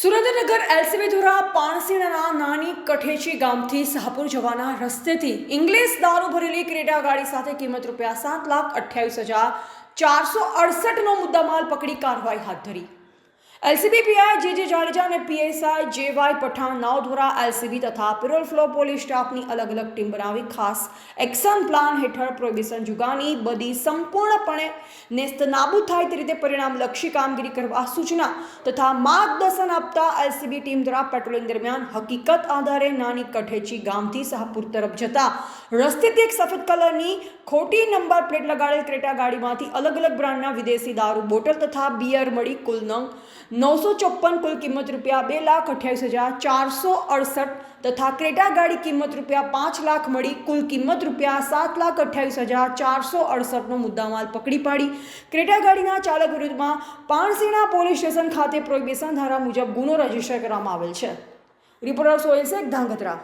Surendranagar LCB દ્વારા પાણસીણાના નાની કઠેચી ગામથી શાહપુર જવાના રસ્તેથી ઇંગ્લિશ દારૂ ભરેલી ક્રેટા ગાડી સાથે કિંમત રૂપિયા સાત લાખ અઠ્યાવીસ હજાર ચારસો અડસઠનો મુદ્દામાલ પકડી કાર્યવાહી હાથ ધરી. એલસીબી, પીઆઈ, જે જે જાડેજા અને પીએસઆઈ જે વાય પઠાણ નાવધોરા એલસીબી તથા પેરોલ ફ્લો પોલીસ સ્ટાફની અલગ અલગ ટીમ બનાવી ખાસ એક્શન પ્લાન હેઠળ પ્રોહિબિશન જુગાની બધી સંપૂર્ણપણે નેસ્ત નાબૂદ થાય તે રીતે પરિણામલક્ષી કામગીરી કરવા સૂચના તથા માર્ગદર્શન આપતા એલસીબી ટીમ દ્વારા પેટ્રોલિંગ દરમિયાન હકીકત આધારે નાની કઠેચી ગામથી શાહપુર તરફ જતા રસ્તેથી એક સફેદ કલરની ખોટી નંબર પ્લેટ લગાડેલ ક્રેટા ગાડીમાંથી અલગ અલગ બ્રાન્ડના વિદેશી દારૂ બોટલ તથા બિયર મળી કુલ નંગ નવસો ચોપ્પન કુલ કિંમત રૂપિયા બે લાખ અઠ્યાવીસ હજાર ચારસો અડસઠ તથા ક્રેટા ગાડી કિંમત રૂપિયા પાંચ લાખ મળી કુલ કિંમત રૂપિયા સાત લાખ અઠ્યાવીસ હજાર ચારસો અડસઠનો મુદ્દામાલ પકડી પાડી. ક્રેટા ગાડીના ચાલક વિરુદ્ધમાં પાણસીણા પોલીસ સ્ટેશન ખાતે પ્રોહિબિશન ધારા મુજબ ગુનો રજિસ્ટર કરવામાં આવેલ છે. રિપોર્ટર સોહેલ શેખ, ધાંગધ્રા.